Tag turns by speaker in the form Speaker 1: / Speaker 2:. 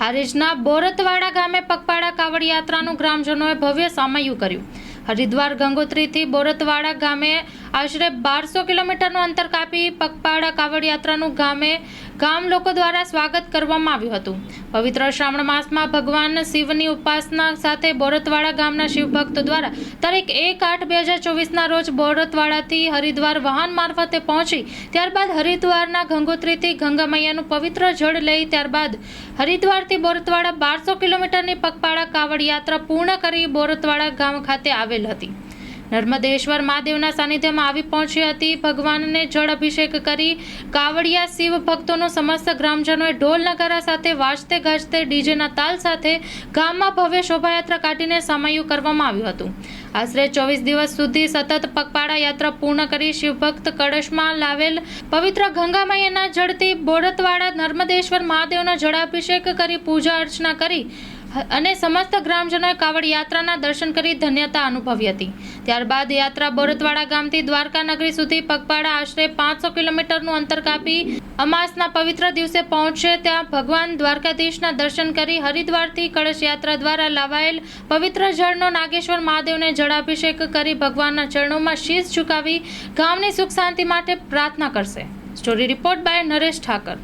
Speaker 1: હારીજના બોરતવાડા ગામે પગપાળા કાવડ યાત્રાનું ગ્રામજનોએ ભવ્ય સામયું કર્યું. હરિદ્વાર ગંગોત્રીથી બોરતવાડા ગામે આશરે બારસો કિલોમીટરનું અંતર કાપી પગપાળા કાવડ યાત્રાનું ગામે ગામ લોકો દ્વારા સ્વાગત કરવામાં આવ્યું હતું. પવિત્ર શ્રાવણ માસમાં ભગવાન શિવની ઉપાસના સાથે બોરતવાડા ગામના શિવભક્તો દ્વારા તારીખ એક આઠ બે હજાર ચોવીસના રોજ બોરતવાડાથી હરિદ્વાર વાહન મારફતે પહોંચી, ત્યારબાદ હરિદ્વારના ગંગોત્રીથી ગંગા મૈયાનું પવિત્ર જળ લઈ ત્યારબાદ હરિદ્વારથી બોરતવાડા બારસો કિલોમીટરની પગપાળા કાવડ યાત્રા પૂર્ણ કરી બોરતવાડા ગામ ખાતે આવેલ હતી. નર્મદેશ્વર મહાદેવના સાનિધ્યમાં આવી પહોંચી હતી. ભગવાનને જળ અભિષેક કરી કાવડિયા શિવ ભક્તોનો સમસ્ત ગ્રામજનોએ ઢોલ નગારા સાથે વાજતે ગાજતે ડીજેના તાલ સાથે ગામમાં ભવ્ય શોભાયાત્રા કાઢીને સમાયુ કરવામાં આવ્યું હતું. આશરે ચોવીસ દિવસ સુધી સતત પગપાળા યાત્રા પૂર્ણ કરી શિવભક્ત કળશમાં લાવેલ પવિત્ર ગંગામૈયાના જળથી બોરતવાડા નર્મદેશ્વર મહાદેવના જળાભિષેક કરી પૂજા અર્ચના કરી અને સમસ્ત ગ્રામજનોએ કાવડ યાત્રાના દર્શન કરી ધન્યતા અનુભવી હતી. ત્યારબાદ યાત્રા બોરતવાડા ગામથી દ્વારકા નગરી સુધી પગપાળા આશરે પાંચસો કિલોમીટરનું અંતર કાપી અમાસના પવિત્ર દિવસે પહોંચશે ત્યાં ભગવાન દ્વારકાધીશના દર્શન કરી હરિદ્વારથી કળશ યાત્રા દ્વારા લાવાયેલ પવિત્ર જળનો નાગેશ્વર મહાદેવને જળાભિષેક કરી ભગવાનના ચરણોમાં શીશ ઝુકાવી ગામની સુખ શાંતિ માટે પ્રાર્થના કરશે. Story report by Naresh Thakar.